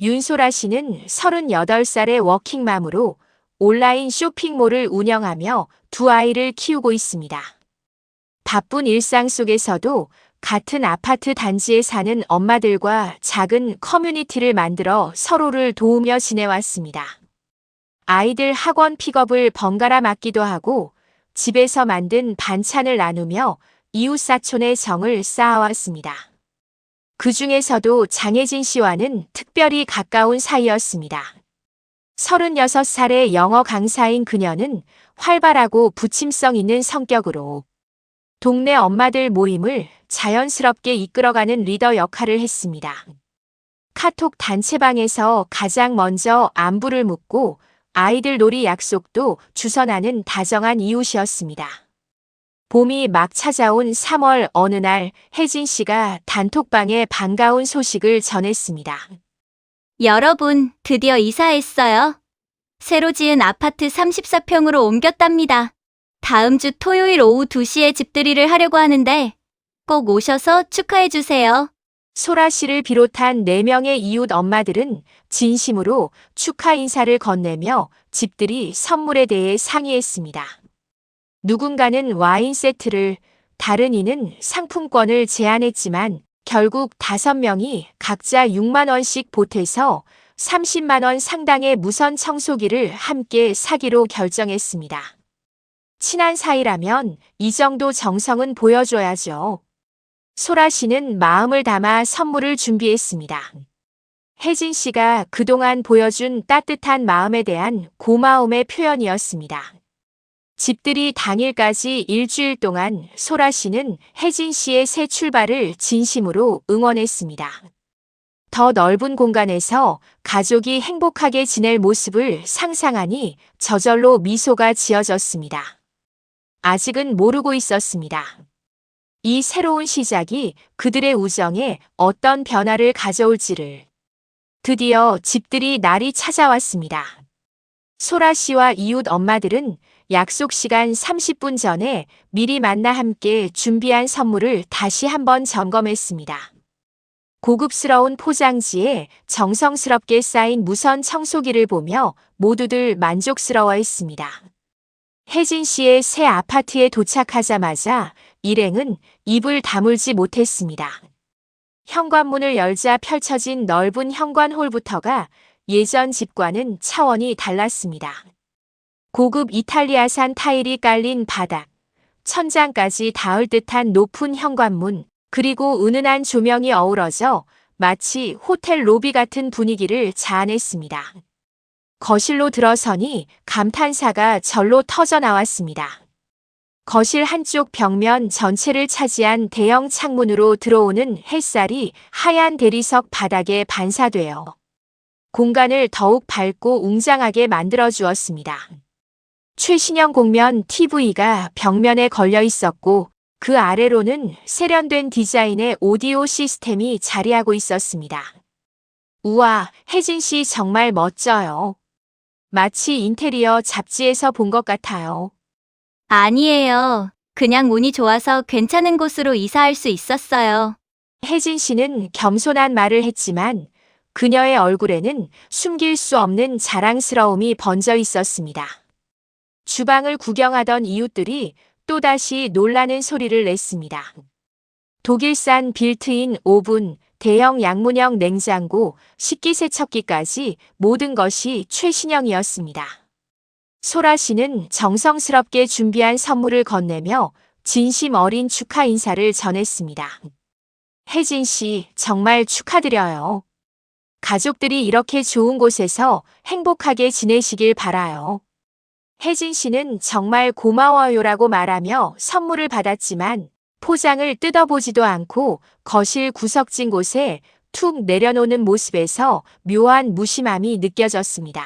윤소라 씨는 38살의 워킹맘으로 온라인 쇼핑몰을 운영하며 두 아이를 키우고 있습니다. 바쁜 일상 속에서도 같은 아파트 단지에 사는 엄마들과 작은 커뮤니티를 만들어 서로를 도우며 지내왔습니다. 아이들 학원 픽업을 번갈아 맡기도 하고 집에서 만든 반찬을 나누며 이웃사촌의 정을 쌓아왔습니다. 그 중에서도 장혜진 씨와는 특별히 가까운 사이였습니다. 36살의 영어 강사인 그녀는 활발하고 부침성 있는 성격으로 동네 엄마들 모임을 자연스럽게 이끌어가는 리더 역할을 했습니다. 카톡 단체방에서 가장 먼저 안부를 묻고 아이들 놀이 약속도 주선하는 다정한 이웃이었습니다. 봄이 막 찾아온 3월 어느 날 혜진 씨가 단톡방에 반가운 소식을 전했습니다. 여러분, 드디어 이사했어요. 새로 지은 아파트 34평으로 옮겼답니다. 다음 주 토요일 오후 2시에 집들이를 하려고 하는데 꼭 오셔서 축하해주세요. 소라 씨를 비롯한 4명의 이웃 엄마들은 진심으로 축하 인사를 건네며 집들이 선물에 대해 상의했습니다. 누군가는 와인 세트를, 다른 이는 상품권을 제안했지만 결국 5명이 각자 6만원씩 보태서 30만원 상당의 무선 청소기를 함께 사기로 결정했습니다. 친한 사이라면 이 정도 정성은 보여줘야죠. 소라 씨는 마음을 담아 선물을 준비했습니다. 혜진 씨가 그동안 보여준 따뜻한 마음에 대한 고마움의 표현이었습니다. 집들이 당일까지 일주일 동안 소라 씨는 혜진 씨의 새 출발을 진심으로 응원했습니다. 더 넓은 공간에서 가족이 행복하게 지낼 모습을 상상하니 저절로 미소가 지어졌습니다. 아직은 모르고 있었습니다. 이 새로운 시작이 그들의 우정에 어떤 변화를 가져올지를. 드디어 집들이 날이 찾아왔습니다. 소라 씨와 이웃 엄마들은 약속 시간 30분 전에 미리 만나 함께 준비한 선물을 다시 한번 점검했습니다. 고급스러운 포장지에 정성스럽게 쌓인 무선 청소기를 보며 모두들 만족스러워 했습니다. 혜진 씨의 새 아파트에 도착하자마자 일행은 입을 다물지 못했습니다. 현관문을 열자 펼쳐진 넓은 현관홀부터가 예전 집과는 차원이 달랐습니다. 고급 이탈리아산 타일이 깔린 바닥, 천장까지 닿을 듯한 높은 현관문, 그리고 은은한 조명이 어우러져 마치 호텔 로비 같은 분위기를 자아냈습니다. 거실로 들어서니 감탄사가 절로 터져 나왔습니다. 거실 한쪽 벽면 전체를 차지한 대형 창문으로 들어오는 햇살이 하얀 대리석 바닥에 반사되어 공간을 더욱 밝고 웅장하게 만들어 주었습니다. 최신형 공면 TV가 벽면에 걸려 있었고 그 아래로는 세련된 디자인의 오디오 시스템이 자리하고 있었습니다. 우와, 혜진 씨 정말 멋져요. 마치 인테리어 잡지에서 본 것 같아요. 아니에요. 그냥 운이 좋아서 괜찮은 곳으로 이사할 수 있었어요. 혜진 씨는 겸손한 말을 했지만 그녀의 얼굴에는 숨길 수 없는 자랑스러움이 번져 있었습니다. 주방을 구경하던 이웃들이 또다시 놀라는 소리를 냈습니다. 독일산 빌트인 오븐, 대형 양문형 냉장고, 식기세척기까지 모든 것이 최신형이었습니다. 소라 씨는 정성스럽게 준비한 선물을 건네며 진심 어린 축하 인사를 전했습니다. 혜진 씨, 정말 축하드려요. 가족들이 이렇게 좋은 곳에서 행복하게 지내시길 바라요. 혜진 씨는 정말 고마워요라고 말하며 선물을 받았지만 포장을 뜯어보지도 않고 거실 구석진 곳에 툭 내려놓는 모습에서 묘한 무심함이 느껴졌습니다.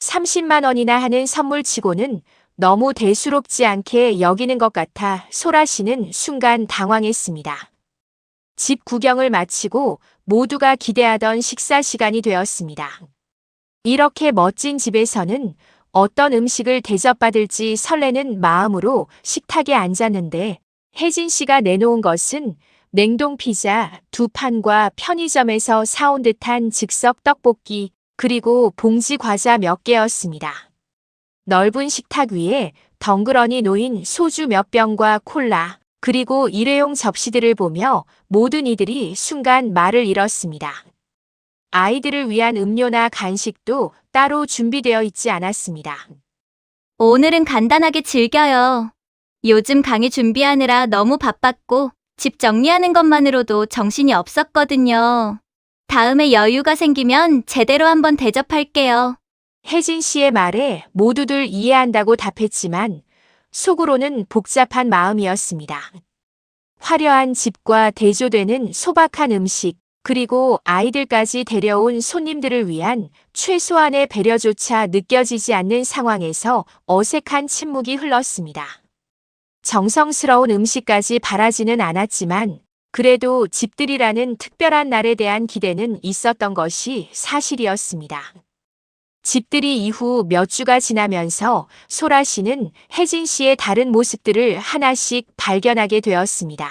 30만 원이나 하는 선물치고는 너무 대수롭지 않게 여기는 것 같아 소라 씨는 순간 당황했습니다. 집 구경을 마치고 모두가 기대하던 식사 시간이 되었습니다. 이렇게 멋진 집에서는 어떤 음식을 대접받을지 설레는 마음으로 식탁에 앉았는데 혜진 씨가 내놓은 것은 냉동 피자 두 판과 편의점에서 사온 듯한 즉석 떡볶이, 그리고 봉지 과자 몇 개였습니다. 넓은 식탁 위에 덩그러니 놓인 소주 몇 병과 콜라, 그리고 일회용 접시들을 보며 모든 이들이 순간 말을 잃었습니다. 아이들을 위한 음료나 간식도 따로 준비되어 있지 않았습니다. 오늘은 간단하게 즐겨요. 요즘 강의 준비하느라 너무 바빴고 집 정리하는 것만으로도 정신이 없었거든요. 다음에 여유가 생기면 제대로 한번 대접할게요. 혜진 씨의 말에 모두들 이해한다고 답했지만 속으로는 복잡한 마음이었습니다. 화려한 집과 대조되는 소박한 음식, 그리고 아이들까지 데려온 손님들을 위한 최소한의 배려조차 느껴지지 않는 상황에서 어색한 침묵이 흘렀습니다. 정성스러운 음식까지 바라지는 않았지만 그래도 집들이라는 특별한 날에 대한 기대는 있었던 것이 사실이었습니다. 집들이 이후 몇 주가 지나면서 소라 씨는 혜진 씨의 다른 모습들을 하나씩 발견하게 되었습니다.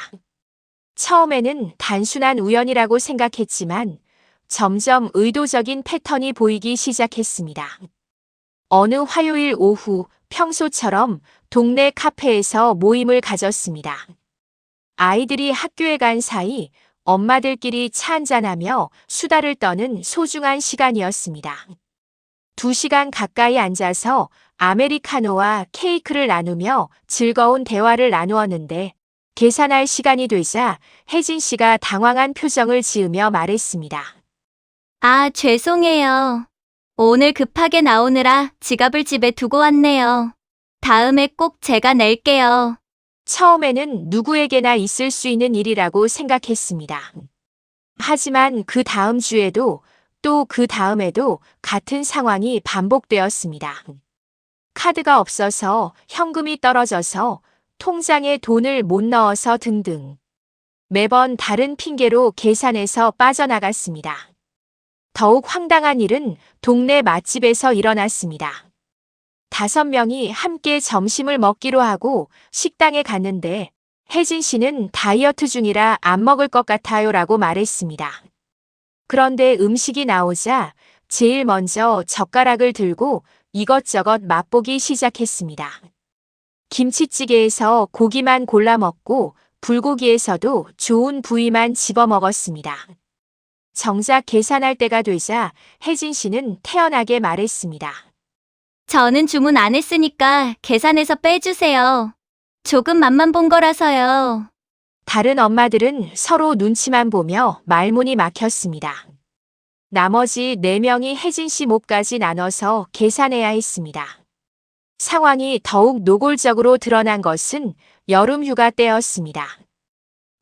처음에는 단순한 우연이라고 생각했지만 점점 의도적인 패턴이 보이기 시작했습니다. 어느 화요일 오후 평소처럼 동네 카페에서 모임을 가졌습니다. 아이들이 학교에 간 사이 엄마들끼리 차 한잔하며 수다를 떠는 소중한 시간이었습니다. 두 시간 가까이 앉아서 아메리카노와 케이크를 나누며 즐거운 대화를 나누었는데 계산할 시간이 되자 혜진 씨가 당황한 표정을 지으며 말했습니다. 아, 죄송해요. 오늘 급하게 나오느라 지갑을 집에 두고 왔네요. 다음에 꼭 제가 낼게요. 처음에는 누구에게나 있을 수 있는 일이라고 생각했습니다. 하지만 그 다음 주에도 또 그 다음에도 같은 상황이 반복되었습니다. 카드가 없어서 현금이 떨어져서 통장에 돈을 못 넣어서 등등. 매번 다른 핑계로 계산에서 빠져나갔습니다. 더욱 황당한 일은 동네 맛집에서 일어났습니다. 다섯 명이 함께 점심을 먹기로 하고 식당에 갔는데 혜진 씨는 다이어트 중이라 안 먹을 것 같아요 라고 말했습니다. 그런데 음식이 나오자 제일 먼저 젓가락을 들고 이것저것 맛보기 시작했습니다. 김치찌개에서 고기만 골라 먹고 불고기에서도 좋은 부위만 집어 먹었습니다. 정작 계산할 때가 되자 혜진 씨는 태연하게 말했습니다. 저는 주문 안 했으니까 계산해서 빼주세요. 조금 맛만 본 거라서요. 다른 엄마들은 서로 눈치만 보며 말문이 막혔습니다. 나머지 4명이 혜진 씨 몫까지 나눠서 계산해야 했습니다. 상황이 더욱 노골적으로 드러난 것은 여름 휴가 때였습니다.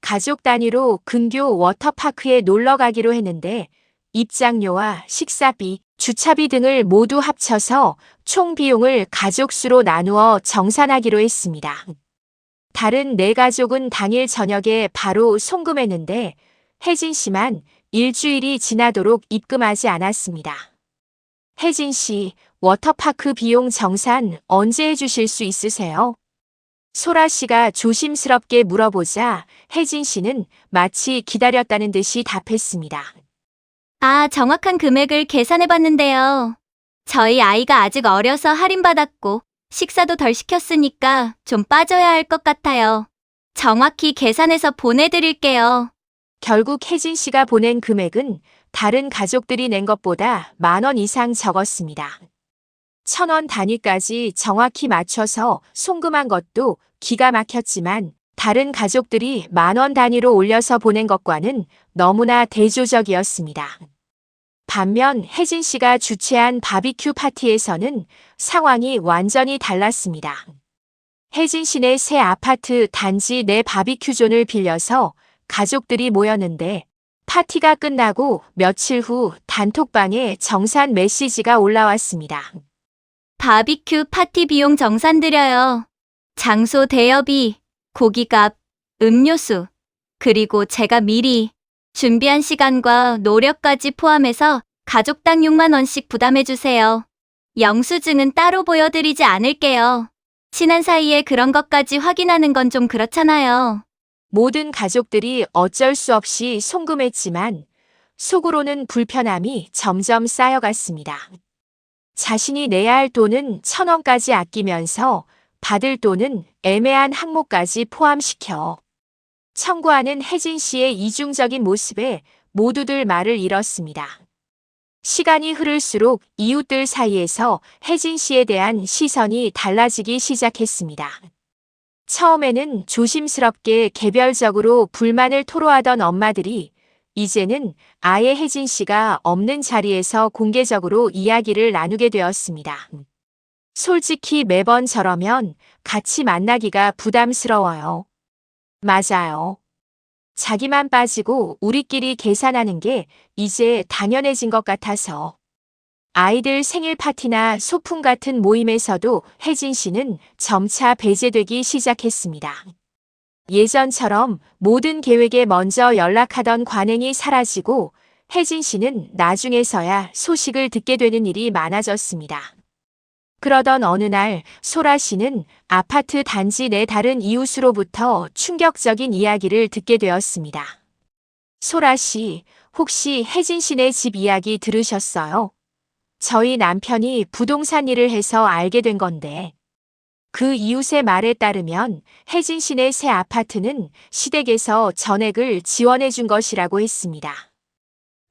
가족 단위로 근교 워터파크에 놀러 가기로 했는데 입장료와 식사비, 주차비 등을 모두 합쳐서 총 비용을 가족 수로 나누어 정산하기로 했습니다. 다른 네 가족은 당일 저녁에 바로 송금했는데 혜진 씨만 일주일이 지나도록 입금하지 않았습니다. 혜진 씨, 워터파크 비용 정산 언제 해주실 수 있으세요? 소라 씨가 조심스럽게 물어보자 혜진 씨는 마치 기다렸다는 듯이 답했습니다. 아, 정확한 금액을 계산해 봤는데요. 저희 아이가 아직 어려서 할인받았고 식사도 덜 시켰으니까 좀 빠져야 할 것 같아요. 정확히 계산해서 보내드릴게요. 결국 혜진 씨가 보낸 금액은 다른 가족들이 낸 것보다 만 원 이상 적었습니다. 천원 단위까지 정확히 맞춰서 송금한 것도 기가 막혔지만 다른 가족들이 만원 단위로 올려서 보낸 것과는 너무나 대조적이었습니다. 반면 혜진 씨가 주최한 바비큐 파티에서는 상황이 완전히 달랐습니다. 혜진 씨네 새 아파트 단지 내 바비큐존을 빌려서 가족들이 모였는데 파티가 끝나고 며칠 후 단톡방에 정산 메시지가 올라왔습니다. 바비큐 파티 비용 정산 드려요. 장소 대여비, 고기값, 음료수, 그리고 제가 미리 준비한 시간과 노력까지 포함해서 가족당 6만원씩 부담해주세요. 영수증은 따로 보여드리지 않을게요. 친한 사이에 그런 것까지 확인하는 건 좀 그렇잖아요. 모든 가족들이 어쩔 수 없이 송금했지만 속으로는 불편함이 점점 쌓여갔습니다. 자신이 내야 할 돈은 천 원까지 아끼면서 받을 돈은 애매한 항목까지 포함시켜 청구하는 혜진 씨의 이중적인 모습에 모두들 말을 잃었습니다. 시간이 흐를수록 이웃들 사이에서 혜진 씨에 대한 시선이 달라지기 시작했습니다. 처음에는 조심스럽게 개별적으로 불만을 토로하던 엄마들이 이제는 아예 혜진 씨가 없는 자리에서 공개적으로 이야기를 나누게 되었습니다. 솔직히 매번 저러면 같이 만나기가 부담스러워요. 맞아요. 자기만 빠지고 우리끼리 계산하는 게 이제 당연해진 것 같아서. 아이들 생일 파티나 소풍 같은 모임에서도 혜진 씨는 점차 배제되기 시작했습니다. 예전처럼 모든 계획에 먼저 연락하던 관행이 사라지고 혜진 씨는 나중에서야 소식을 듣게 되는 일이 많아졌습니다. 그러던 어느 날 소라 씨는 아파트 단지 내 다른 이웃으로부터 충격적인 이야기를 듣게 되었습니다. 소라 씨, 혹시 혜진 씨네 집 이야기 들으셨어요? 저희 남편이 부동산 일을 해서 알게 된 건데. 그 이웃의 말에 따르면 혜진 씨네 새 아파트는 시댁에서 전액을 지원해 준 것이라고 했습니다.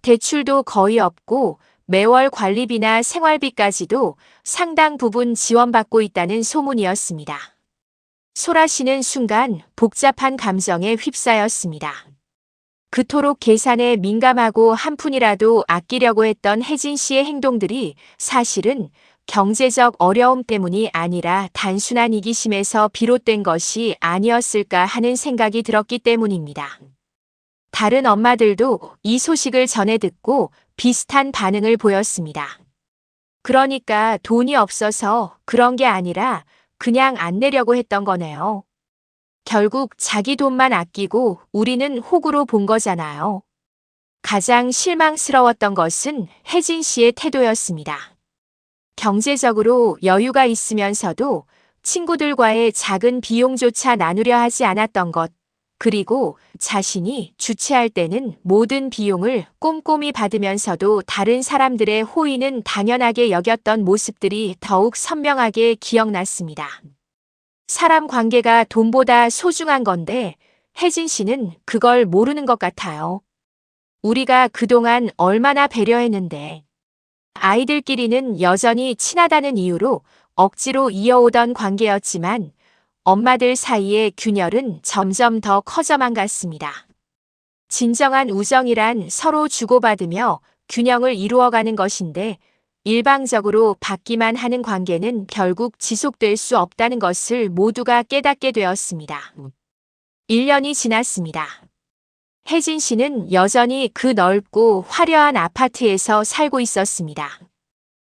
대출도 거의 없고 매월 관리비나 생활비까지도 상당 부분 지원받고 있다는 소문이었습니다. 소라 씨는 순간 복잡한 감정에 휩싸였습니다. 그토록 계산에 민감하고 한 푼이라도 아끼려고 했던 혜진 씨의 행동들이 사실은 경제적 어려움 때문이 아니라 단순한 이기심에서 비롯된 것이 아니었을까 하는 생각이 들었기 때문입니다. 다른 엄마들도 이 소식을 전해 듣고 비슷한 반응을 보였습니다. 그러니까 돈이 없어서 그런 게 아니라 그냥 안 내려고 했던 거네요. 결국 자기 돈만 아끼고 우리는 호구로 본 거잖아요. 가장 실망스러웠던 것은 혜진 씨의 태도였습니다. 경제적으로 여유가 있으면서도 친구들과의 작은 비용조차 나누려 하지 않았던 것, 그리고 자신이 주최할 때는 모든 비용을 꼼꼼히 받으면서도 다른 사람들의 호의는 당연하게 여겼던 모습들이 더욱 선명하게 기억났습니다. 사람 관계가 돈보다 소중한 건데 혜진 씨는 그걸 모르는 것 같아요. 우리가 그동안 얼마나 배려했는데 아이들끼리는 여전히 친하다는 이유로 억지로 이어오던 관계였지만 엄마들 사이의 균열은 점점 더 커져만 갔습니다. 진정한 우정이란 서로 주고받으며 균형을 이루어가는 것인데 일방적으로 받기만 하는 관계는 결국 지속될 수 없다는 것을 모두가 깨닫게 되었습니다. 1년이 지났습니다. 혜진 씨는 여전히 그 넓고 화려한 아파트에서 살고 있었습니다.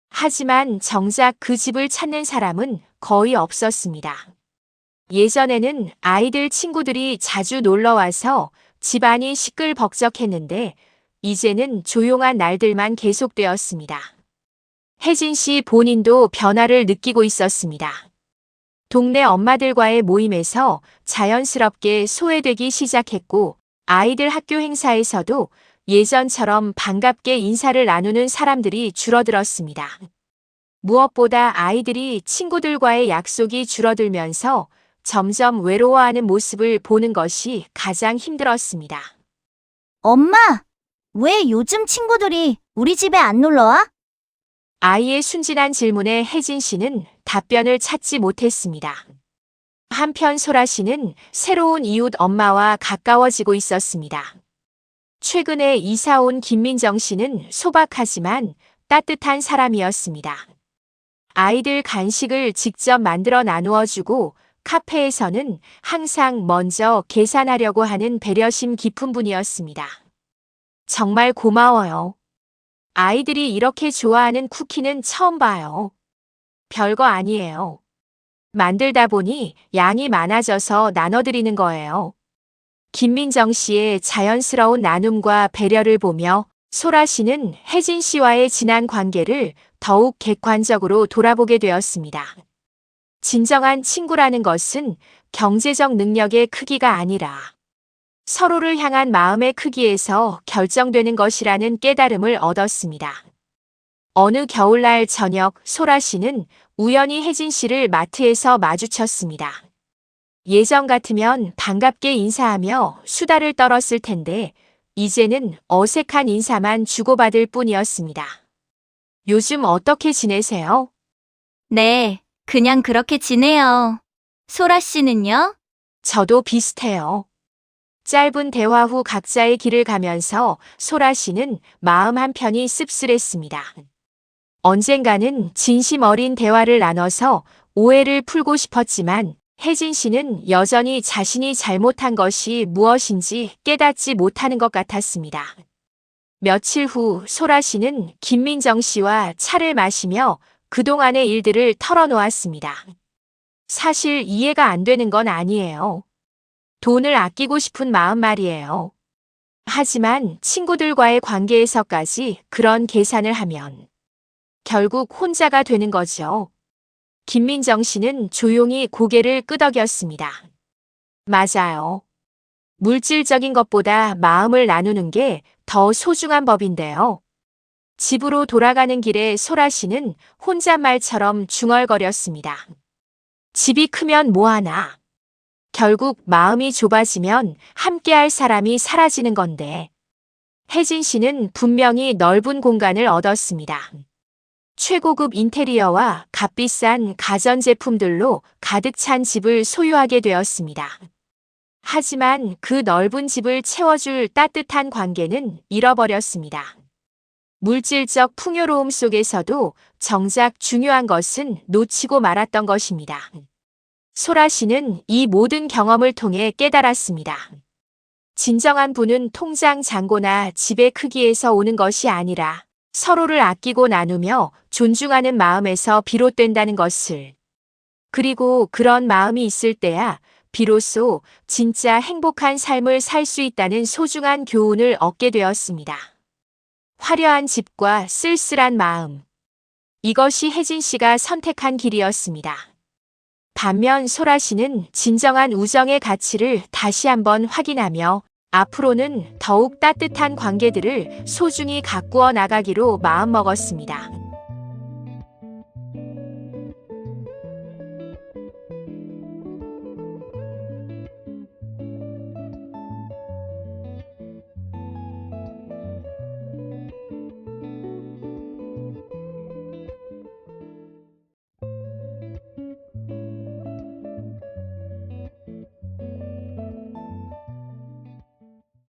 하지만 정작 그 집을 찾는 사람은 거의 없었습니다. 예전에는 아이들 친구들이 자주 놀러 와서 집안이 시끌벅적했는데 이제는 조용한 날들만 계속되었습니다. 혜진 씨 본인도 변화를 느끼고 있었습니다. 동네 엄마들과의 모임에서 자연스럽게 소외되기 시작했고 아이들 학교 행사에서도 예전처럼 반갑게 인사를 나누는 사람들이 줄어들었습니다. 무엇보다 아이들이 친구들과의 약속이 줄어들면서 점점 외로워하는 모습을 보는 것이 가장 힘들었습니다. 엄마, 왜 요즘 친구들이 우리 집에 안 놀러 와? 아이의 순진한 질문에 혜진 씨는 답변을 찾지 못했습니다. 한편 소라 씨는 새로운 이웃 엄마와 가까워지고 있었습니다. 최근에 이사 온 김민정 씨는 소박하지만 따뜻한 사람이었습니다. 아이들 간식을 직접 만들어 나누어 주고 카페에서는 항상 먼저 계산하려고 하는 배려심 깊은 분이었습니다. 정말 고마워요. 아이들이 이렇게 좋아하는 쿠키는 처음 봐요. 별거 아니에요. 만들다 보니 양이 많아져서 나눠드리는 거예요. 김민정 씨의 자연스러운 나눔과 배려를 보며 소라 씨는 혜진 씨와의 지난 관계를 더욱 객관적으로 돌아보게 되었습니다. 진정한 친구라는 것은 경제적 능력의 크기가 아니라 서로를 향한 마음의 크기에서 결정되는 것이라는 깨달음을 얻었습니다. 어느 겨울날 저녁 소라 씨는 우연히 혜진 씨를 마트에서 마주쳤습니다. 예전 같으면 반갑게 인사하며 수다를 떨었을 텐데 이제는 어색한 인사만 주고받을 뿐이었습니다. 요즘 어떻게 지내세요? 네, 그냥 그렇게 지내요. 소라 씨는요? 저도 비슷해요. 짧은 대화 후 각자의 길을 가면서 소라 씨는 마음 한편이 씁쓸했습니다. 언젠가는 진심 어린 대화를 나눠서 오해를 풀고 싶었지만 혜진 씨는 여전히 자신이 잘못한 것이 무엇인지 깨닫지 못하는 것 같았습니다. 며칠 후 소라 씨는 김민정 씨와 차를 마시며 그동안의 일들을 털어놓았습니다. 사실 이해가 안 되는 건 아니에요. 돈을 아끼고 싶은 마음 말이에요. 하지만 친구들과의 관계에서까지 그런 계산을 하면 결국 혼자가 되는 거죠. 김민정 씨는 조용히 고개를 끄덕였습니다. 맞아요. 물질적인 것보다 마음을 나누는 게 더 소중한 법인데요. 집으로 돌아가는 길에 소라 씨는 혼잣말처럼 중얼거렸습니다. 집이 크면 뭐하나. 결국 마음이 좁아지면 함께할 사람이 사라지는 건데. 혜진 씨는 분명히 넓은 공간을 얻었습니다. 최고급 인테리어와 값비싼 가전제품들로 가득 찬 집을 소유하게 되었습니다. 하지만 그 넓은 집을 채워줄 따뜻한 관계는 잃어버렸습니다. 물질적 풍요로움 속에서도 정작 중요한 것은 놓치고 말았던 것입니다. 소라 씨는 이 모든 경험을 통해 깨달았습니다. 진정한 부는 통장 잔고나 집의 크기에서 오는 것이 아니라 서로를 아끼고 나누며 존중하는 마음에서 비롯된다는 것을. 그리고 그런 마음이 있을 때야 비로소 진짜 행복한 삶을 살 수 있다는 소중한 교훈을 얻게 되었습니다. 화려한 집과 쓸쓸한 마음. 이것이 혜진 씨가 선택한 길이었습니다. 반면 소라 씨는 진정한 우정의 가치를 다시 한번 확인하며 앞으로는 더욱 따뜻한 관계들을 소중히 가꾸어 나가기로 마음먹었습니다.